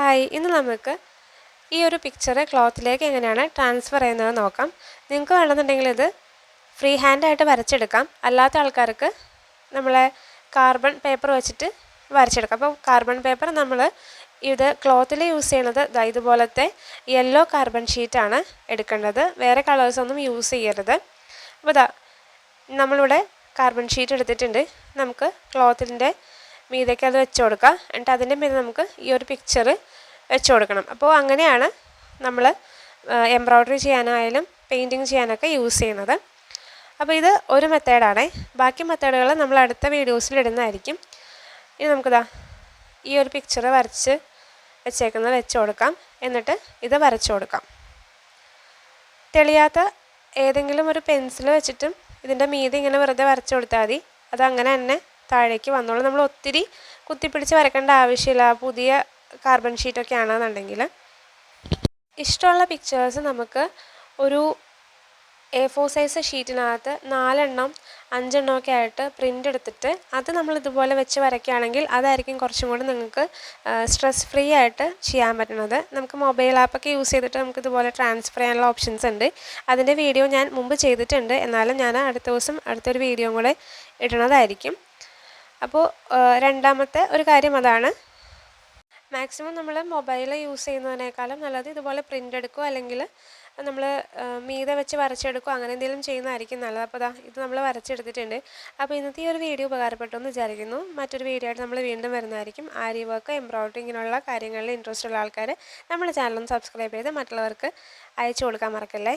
Hi ഇന്ന് നമുക്ക് ഈ ഒരു പിക്ചർ ക്ലോത്തിലേക്ക് എങ്ങനെയാണ് ട്രാൻസ്ഫർ ചെയ്യുന്നത് നോക്കാം. നിങ്ങൾക്ക് വേണമെന്നുണ്ടെങ്കിൽ ഇത് ഫ്രീ ഹാൻഡായിട്ട് വരച്ചെടുക്കാം. അല്ലാത്ത ആൾക്കാർക്ക് നമ്മളെ കാർബൺ പേപ്പർ വെച്ചിട്ട് വരച്ചെടുക്കാം. അപ്പോൾ കാർബൺ പേപ്പർ നമ്മൾ ഇത് ക്ലോത്തിൽ യൂസ് ചെയ്യണത് ഇതുപോലത്തെ യെല്ലോ കാർബൺ ഷീറ്റാണ് എടുക്കേണ്ടത്. വേറെ കളേഴ്സ് ഒന്നും യൂസ് ചെയ്യരുത്. അപ്പോൾ ഇതാ നമ്മളിവിടെ കാർബൺ ഷീറ്റ് എടുത്തിട്ടുണ്ട്. നമുക്ക് ക്ലോത്തിന്റെ മീതേക്ക് അത് വെച്ച് കൊടുക്കുക എന്നിട്ട് അതിന്റെ മീതെ നമുക്ക് ഈ ഒരു പിക്ചർ വെച്ച് കൊടുക്കണം. അപ്പോൾ അങ്ങനെയാണ് നമ്മൾ എംബ്രോയ്ഡറി ചെയ്യാനായാലും പെയിന്റിങ് ചെയ്യാനൊക്കെ യൂസ് ചെയ്യുന്നത്. അപ്പോൾ ഇത് ഒരു മെത്തേഡാണ് ബാക്കി മെത്തേഡുകൾ നമ്മൾ അടുത്ത വീഡിയോസിൽ ഇടുന്നതായിരിക്കും. ഇനി നമുക്കിതാ ഈ ഒരു പിക്ചർ വരച്ച് വെച്ചേക്കുന്നത് വെച്ച് കൊടുക്കാം. എന്നിട്ട് ഇത് വരച്ചു കൊടുക്കാം. തെളിയാത്ത ഏതെങ്കിലും ഒരു പെൻസിൽ വെച്ചിട്ടും ഇതിന്റെ മീതി ഇങ്ങനെ വെറുതെ വരച്ചു കൊടുത്താൽ മതി. അത് അങ്ങനെ തന്നെ താഴേക്ക് വന്നോളും. നമ്മൾ ഒത്തിരി കുത്തിപ്പിടിച്ച് വരക്കേണ്ട ആവശ്യമില്ല. പുതിയ കാർബൺ ഷീറ്റൊക്കെ ആണെന്നുണ്ടെങ്കിൽ. ഇഷ്ടമുള്ള പിക്ചേഴ്സ് നമുക്ക് ഒരു എ ഫോർ സൈസ് ഷീറ്റിനകത്ത് നാലെണ്ണം അഞ്ചെണ്ണം ഒക്കെ ആയിട്ട് പ്രിന്റ് എടുത്തിട്ട് അത് നമ്മൾ ഇതുപോലെ വെച്ച് വരയ്ക്കുകയാണെങ്കിൽ അതായിരിക്കും കുറച്ചും കൂടി നിങ്ങൾക്ക് സ്ട്രെസ് ഫ്രീ ആയിട്ട് ചെയ്യാൻ പറ്റുന്നത്. നമുക്ക് മൊബൈൽ ആപ്പൊക്കെ യൂസ് ചെയ്തിട്ട് നമുക്ക് ഇതുപോലെ ട്രാൻസ്ഫർ ചെയ്യാനുള്ള ഓപ്ഷൻസ് ഉണ്ട്. അതിന്റെ വീഡിയോ ഞാൻ മുമ്പ് ചെയ്തിട്ടുണ്ട്. എന്നാലും ഞാൻ അടുത്ത ദിവസം അടുത്തൊരു വീഡിയോ കൂടെ ഇടുന്നതായിരിക്കും. അപ്പോൾ രണ്ടാമത്തെ ഒരു കാര്യം അതാണ്. മാക്സിമം നമ്മൾ മൊബൈൽ യൂസ് ചെയ്യുന്നതിനേക്കാളും നല്ലത് ഇതുപോലെ പ്രിന്റ് എടുക്കുക അല്ലെങ്കിൽ നമ്മൾ മീതെ വെച്ച് വരച്ചെടുക്കുക അങ്ങനെ എന്തെങ്കിലും ചെയ്യുന്നതായിരിക്കും നല്ലത്. അപ്പോൾ ഇതാ ഇത് നമ്മൾ വരച്ചെടുത്തിട്ടുണ്ട്. അപ്പോൾ ഇന്നത്തെ ഈ ഒരു വീഡിയോ ഉപകാരപ്പെട്ടു എന്ന് വിചാരിക്കുന്നു. മറ്റൊരു വീഡിയോ ആയിട്ട് നമ്മൾ വീണ്ടും വരുന്നതായിരിക്കും. ആരി വർക്ക് എംബ്രോയിഡറിങ്ങിനുള്ള കാര്യങ്ങളിൽ ഇൻട്രസ്റ്റ് ഉള്ള ആൾക്കാർ നമ്മുടെ ചാനലൊന്ന് സബ്സ്ക്രൈബ് ചെയ്ത് മറ്റുള്ളവർക്ക് അയച്ചു കൊടുക്കാൻ മറക്കല്ലേ?